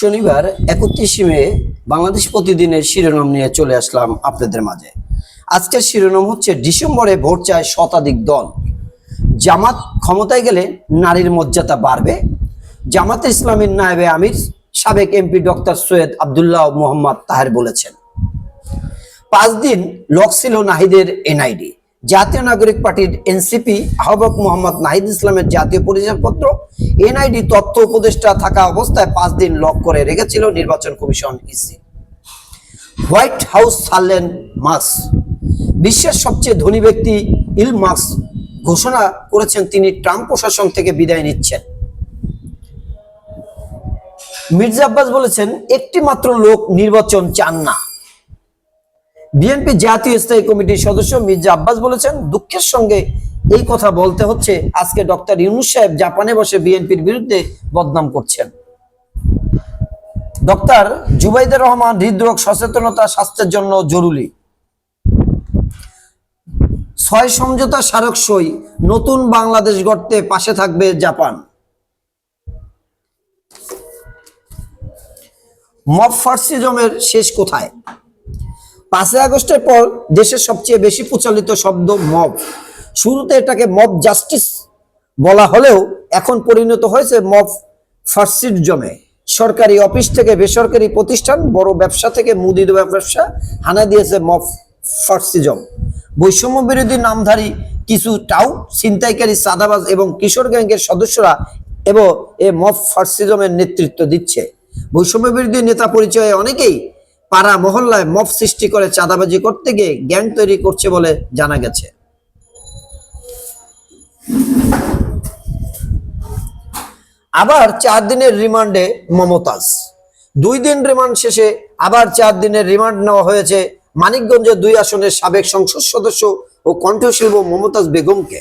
শনিবার একত্রিশে মে বাংলাদেশ প্রতিদিনের শিরোনাম নিয়ে চলে আসলাম আপনাদের মাঝে। আজকের শিরোনাম হচ্ছে ডিসেম্বরে ভোট চায় শতাধিক দল। জামাত ক্ষমতায় গেলে নারীর মর্যাদা বাড়বে। জামাতে ইসলামীর নায়েবে আমির, সাবেক এমপি ডক্টর সৈয়দ আবদুল্লাহ মোহাম্মদ তাহের বলেছেন। পাঁচ দিন লক ছিল নাহিদের এনআইডি। জাতীয় নাগরিক পার্টির এনসিপি আহ্বায়ক মোহাম্মদ নাহিদ ইসলামের জাতীয় পরিচয়পত্র, এনআইডি তথ্য উপদেষ্টা থাকা অবস্থায় পাঁচ দিন লক করে রেখেছিল নির্বাচন কমিশন ইসি। হোয়াইট হাউস ছাড়লেন মাস্ক বিশ্বের সবচেয়ে ধনী ব্যক্তি ইল মাস্ক ঘোষণা করেছেন তিনি ট্রাম্প প্রশাসন থেকে বিদায় নিচ্ছেন। মির্জা আব্বাস বলেছেন একটি মাত্র লোক নির্বাচন চান না। বিএনপি জাতীয় স্থায়ী কমিটির সদস্য মির্জা আব্বাস বলেছেন, দুঃখের সঙ্গে এই কথা বলতে হচ্ছে। আজকে ডক্টর ইউনুস সাহেব জাপানে বসে বিএনপির বিরুদ্ধে বদনাম করছেন। ডক্টর জুবাইদুর রহমান হৃদরোগ সচেতনতা স্বাস্থ্যের জন্য জরুরি। ছয় সমঝোতা স্মারক সই, নতুন বাংলাদেশ গড়তে পাশে থাকবে জাপান। মব ফার্সিজমের শেষ কোথায়? পাঁচই আগস্টের পর দেশের সবচেয়ে বেশি প্রচলিত শব্দ মব। শুরুতে এটাকে মব জাস্টিস বলা হলেও এখন পরিণত হয়েছে মব ফার্সিজমে সরকারি অফিস থেকে বেসরকারি প্রতিষ্ঠান, বড় ব্যবসা থেকে মুদি ব্যবসা হানা দিয়েছে মব ফার্সিজম। বৈষম্য বিরোধী নামধারী কিছু টাউ ছিনতাইকারী সাদাবাজ এবং কিশোর গ্যাংয়ের সদস্যরা এবং, এ মব ফার্সিজমের নেতৃত্ব দিচ্ছে। বৈষম্য বিরোধী নেতা পরিচয়ে অনেকেই পাড়া মহল্লায় মব সৃষ্টি করে চাঁদাবাজি করতে গিয়ে গ্যাং তৈরি করছে বলে জানা গেছে। আবার চার দিনের রিমান্ডে মমতাজ। দুই দিন রিমান্ড শেষে আবার চার দিনের রিমান্ড নেওয়া হয়েছে মানিকগঞ্জের দুই আসনের সাবেক সংসদ সদস্য ও কণ্ঠশিল্প মমতাজ বেগমকে।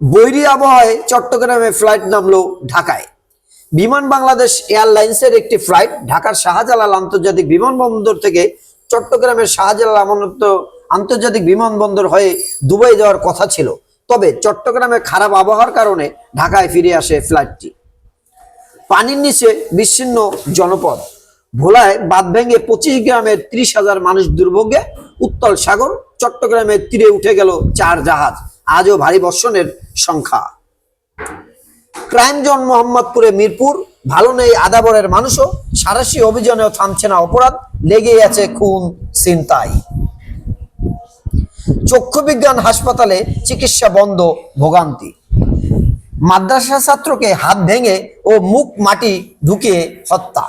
বৈরী আবহাওয়ায় চট্টগ্রামে ফ্লাইট নামলো ঢাকায়। বিমান বাংলাদেশ এয়ারলাইন্সের একটি ফ্লাইট ঢাকার শাহজালাল আন্তর্জাতিক বিমানবন্দর থেকে চট্টগ্রামের শাহজালাল আমানত আন্তর্জাতিক বিমানবন্দর হয়ে দুবাই যাওয়ার কথা ছিল। তবে চট্টগ্রামে খারাপ আবহাওয়ার কারণে ঢাকায় ফিরে আসে ফ্লাইটটি। পানির নিচে বিচ্ছিন্ন জনপদ। ভোলায় বাদ ভেঙে পঁচিশ গ্রামের ত্রিশ হাজার মানুষ দুর্ভোগে। উত্তল সাগর চট্টগ্রামের তীরে উঠে গেল চার জাহাজ। আজও ভারী বর্ষণের সংখ্যা। ক্রাইম জোন মোহাম্মদপুরে মিরপুর। ভালো নেই আদাবরের মানুষও। সারাশি অভিযানেও থামছে না অপরাধ। লেগেই আছে খুন চিন্তায় চক্ষু বিজ্ঞান হাসপাতালে চিকিৎসা বন্ধ, ভোগান্তি। মাদ্রাসা ছাত্রকে হাত ভেঙে ও মুখ, মাটি ঢুকিয়ে হত্যা।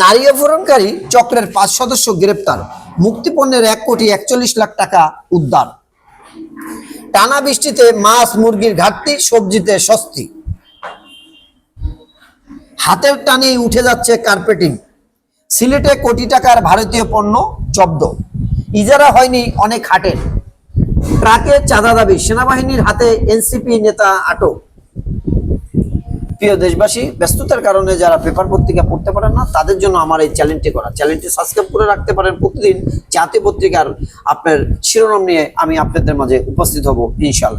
নারী অপহরণকারী চক্রের পাঁচ সদস্য গ্রেপ্তার। মুক্তিপণ্যের এক কোটি একচল্লিশ লাখ টাকা উদ্ধার। টানা বৃষ্টিতে মাছ, মুরগির ঘাটতি, সবজিতে সস্তি হাতের টানে উঠে যাচ্ছে কার্পেটিং। সিলেটে কোটি টাকার ভারতীয় পণ্য জব্দ। ইজারা হয়নি অনেক হাটের। ট্রাকে চাঁদা দাবি, সেনাবাহিনীর হাতে এনসিপি নেতা আটক। প্রিয় দেশবাসী, ব্যস্ততার কারণে যারা পেপার পত্রিকা পড়তে পারেন না, তাদের জন্য আমার এই চ্যালেঞ্জটি করা। চ্যালেঞ্জটি সাবস্ক্রাইব করে রাখতে পারেন প্রতিদিন জাতীয় পত্রিকার আপনার শিরোনাম নিয়ে আমি আপনাদের মাঝে উপস্থিত হব ইনশাল্লাহ